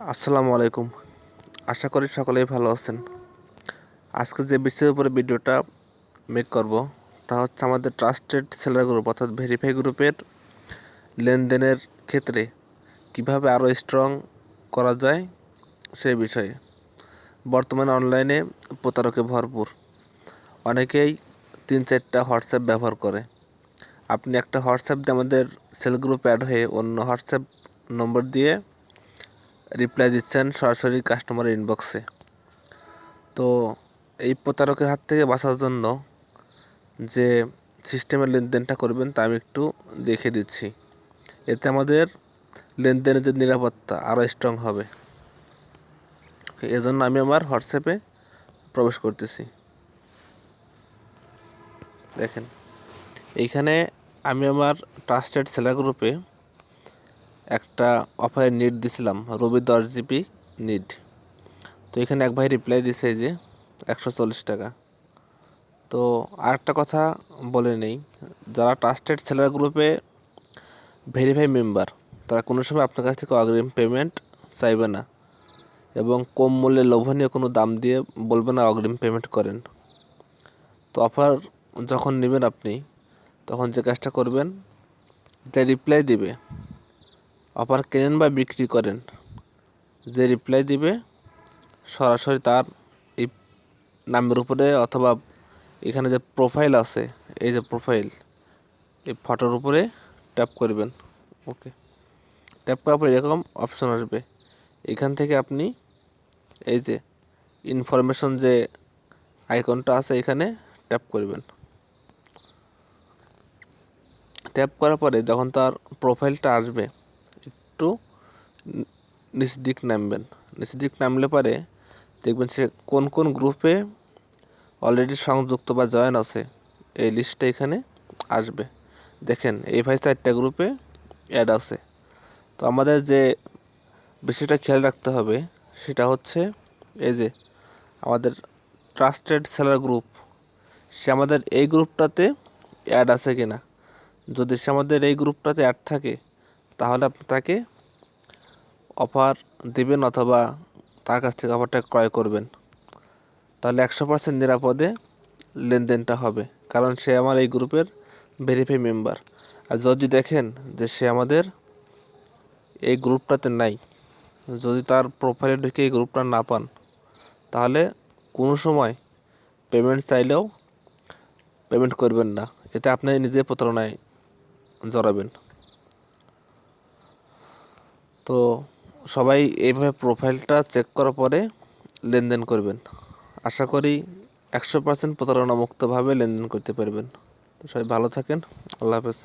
আসসালামু আলাইকুম। আশা করি সকলেই ভালো আছেন। আজকে যে বিষয়ের উপরে ভিডিওটা মেক করব, তা হচ্ছে আমাদের ট্রাস্টেড সেলার গ্রুপ অর্থাৎ ভেরিফাই গ্রুপের লেনদেনের ক্ষেত্রে কীভাবে আরও স্ট্রং করা যায় সেই বিষয়ে। বর্তমানে অনলাইনে প্রতারকে ভরপুর। অনেকেই তিন চারটা হোয়াটসঅ্যাপ ব্যবহার করে। আপনি একটা হোয়াটসঅ্যাপ দিয়ে আমাদের সেল গ্রুপ অ্যাড হয়ে অন্য হোয়াটসঅ্যাপ নম্বর দিয়ে রিপ্লাই দিচ্ছেন সরাসরি কাস্টমার ইনবক্সে তো এই প্রতারকের হাত থেকে বাঁচার জন্য যে সিস্টেমের লেনদেনটা করবেন তা আমি একটু দেখে দিচ্ছি। এতে আমাদের লেনদেনের যে নিরাপত্তা আরও স্ট্রং হবে। এজন্য আমি আমার হোয়াটসঅ্যাপে প্রবেশ করতেছি। দেখেন, এইখানে আমি আমার ট্রাস্টেড সেলার গ্রুপে একটা অফারে নিট দিছিলাম, রবি দশ জিবি নিট তো এখানে এক ভাই রিপ্লাই দিছে যে একশো চল্লিশ টাকা। তো আরেকটা কথা বলে নেই, যারা ট্রাস্টেড সেলার গ্রুপে ভেরিফাই মেম্বার তারা কোনো সময় আপনার কাছ থেকে অগ্রিম পেমেন্ট চাইবে না এবং কম মূল্যে লোভনীয় কোনো দাম দিয়ে বলবে না অগ্রিম পেমেন্ট করেন। তো অফার যখন নেবেন আপনি, তখন যে কাজটা করবেন, যে রিপ্লাই দিবে অফার কেনেন বা বিক্রি করেন, যে রিপ্লাই দিবে সরাসরি তার এই নামের উপরে অথবা এখানে যে প্রোফাইল আছে, এই যে প্রোফাইল এই ফটোর উপরে ট্যাপ করবেন। ওকে ট্যাপ করার পর এরকম অপশন আসবে। এখান থেকে আপনি এই যে ইনফরমেশন যে আইকনটা আছে, এখানে ট্যাপ করবেন। ট্যাপ করার পরে যখন তার প্রোফাইলটা আসবে একটু নিচ দিক নামবেন। নিচ দিক নামলে পরে দেখবেন সে কোন কোন গ্রুপে অলরেডি সংযুক্ত বা জয়েন আছে। এই লিস্টটা এখানে আসবে। দেখেন, এই ভাই চারটা গ্রুপে অ্যাড আছে। তো আমাদের যে বিষয়টা খেয়াল রাখতে হবে, সেটা হচ্ছে এই যে আমাদের ট্রাস্টেড সেলার গ্রুপ সে আমাদের এই গ্রুপটাতে অ্যাড আছে কিনা? যদি সে আমাদের এই গ্রুপটাতে অ্যাড থাকে তাহলে আপনি তাকে অফার দেবেন অথবা তার কাছ থেকে অফারটা ক্রয় করবেন। তাহলে একশো পার্সেন্ট নিরাপদে লেনদেনটা হবে, কারণ সে আমার এই গ্রুপের ভেরিফাই মেম্বার আর যদি দেখেন যে সে আমাদের এই গ্রুপটাতে নাই, যদি তার প্রোফাইলে ঢুকে এই গ্রুপটা না পান, তাহলে কোনো সময় পেমেন্ট চাইলেও পেমেন্ট করবেন না। এতে আপনি নিজে প্রতারণায় জড়াবেন। তো সবাই এইভাবে প্রোফাইলটা চেক করার পরে লেনদেন করবেন। আশা করি একশো পার্সেন্ট প্রতারণামুক্তভাবে লেনদেন করতে পারবেন। তো সবাই ভালো থাকেন। আল্লাহ হাফেজ।